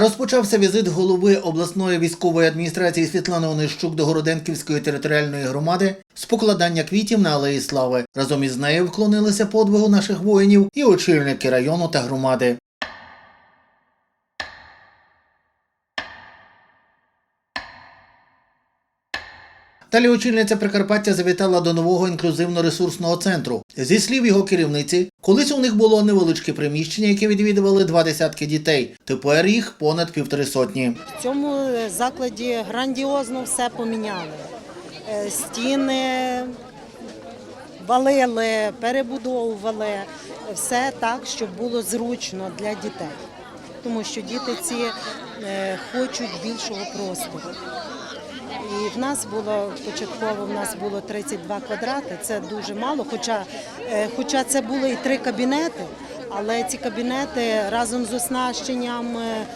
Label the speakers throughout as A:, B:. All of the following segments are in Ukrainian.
A: Розпочався візит голови обласної військової адміністрації Світлани Онищук до Городенківської територіальної громади з покладання квітів на алеї слави. Разом із нею вклонилися подвигу наших воїнів і очільники району та громади. Далі очільниця Прикарпаття завітала до нового інклюзивно-ресурсного центру. Зі слів його керівниці, колись у них було невеличке приміщення, яке відвідували два десятки дітей. Тепер їх понад півтори сотні.
B: В цьому закладі грандіозно все поміняли. Е, Стіни валили, перебудовували все так, щоб було зручно для дітей. Тому що діти ці е, хочуть більшого простору. І в нас було початково в нас було 32 квадрати. Це дуже мало, хоча, е, хоча це було і три кабінети, але ці кабінети разом з оснащенням, е,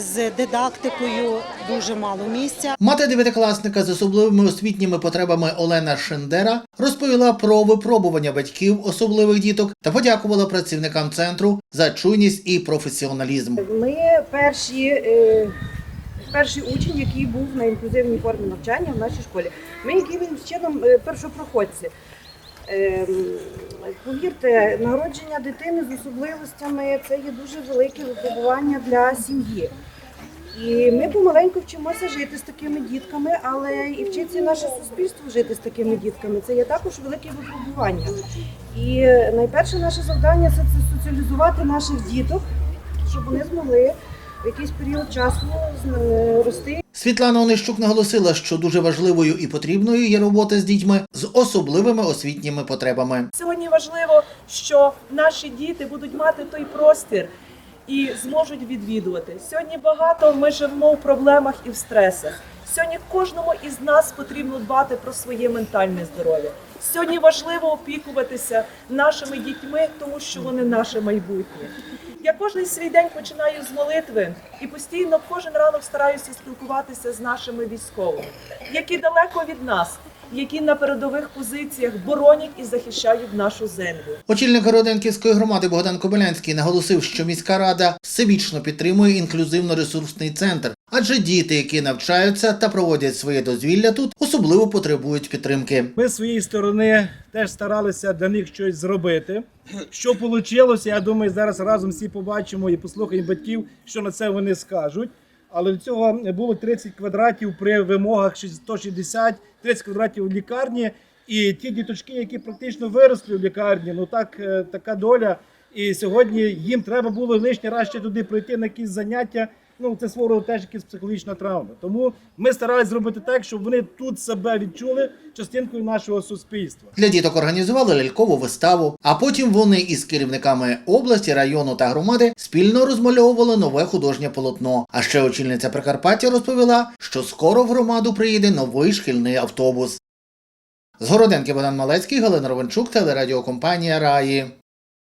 B: з дидактикою дуже мало місця.
A: Мати дев'ятикласника з особливими освітніми потребами Олена Шендера розповіла про випробування батьків особливих діток та подякувала працівникам центру за чуйність і професіоналізм.
C: Ми перші, е, перший учень, який був на інклюзивній формі навчання в нашій школі. Ми якимось чином е, першопроходці. Ем, Повірте, народження дитини з особливостями це є дуже велике випробування для сім'ї. І ми помаленьку вчимося жити з такими дітками, але і вчиться наше суспільство жити з такими дітками. Це є також велике випробування. І найперше наше завдання це, це соціалізувати наших діток, щоб вони змогли в якийсь період часу рости
A: Світлана Онищук наголосила, що дуже важливою і потрібною є робота з дітьми з особливими освітніми потребами.
D: Сьогодні важливо, що наші діти будуть мати той простір і зможуть відвідувати. Сьогодні багато ми живемо в проблемах і в стресах. Сьогодні кожному із нас потрібно дбати про своє ментальне здоров'я. Сьогодні важливо опікуватися нашими дітьми, тому що вони наше майбутнє. Я кожен свій день починаю з молитви і постійно кожен ранок стараюся спілкуватися з нашими військовими, які далеко від нас, які на передових позиціях боронять і захищають нашу землю.
A: Очільник Городенківської громади Богдан Кобилянський наголосив, що міська рада всебічно підтримує інклюзивно-ресурсний центр, адже діти, які навчаються та проводять своє дозвілля тут, особливо потребують підтримки.
E: Ми з своєї сторони теж старалися для них щось зробити. Що вийшло, я думаю, зараз разом всі побачимо і послухаємо батьків, що на це вони скажуть. Але для цього було 30 квадратів при вимогах 160, 30 квадратів в лікарні. І ті діточки, які практично виросли в лікарні, ну так е, така доля. І сьогодні їм треба було лишній раз ще туди пройти на якісь заняття. Ну це роду теж якась психологічна травма. Тому ми старалися зробити так, щоб вони тут себе відчули частинкою нашого суспільства.
A: Для діток організували лялькову виставу, а потім вони із керівниками області, району та громади спільно розмальовували нове художнє полотно. А ще очільниця Прикарпаття розповіла, що скоро в громаду приїде новий шкільний автобус. З Городенки Богдан Малецький, Галина Ровенчук, телерадіокомпанія Раї.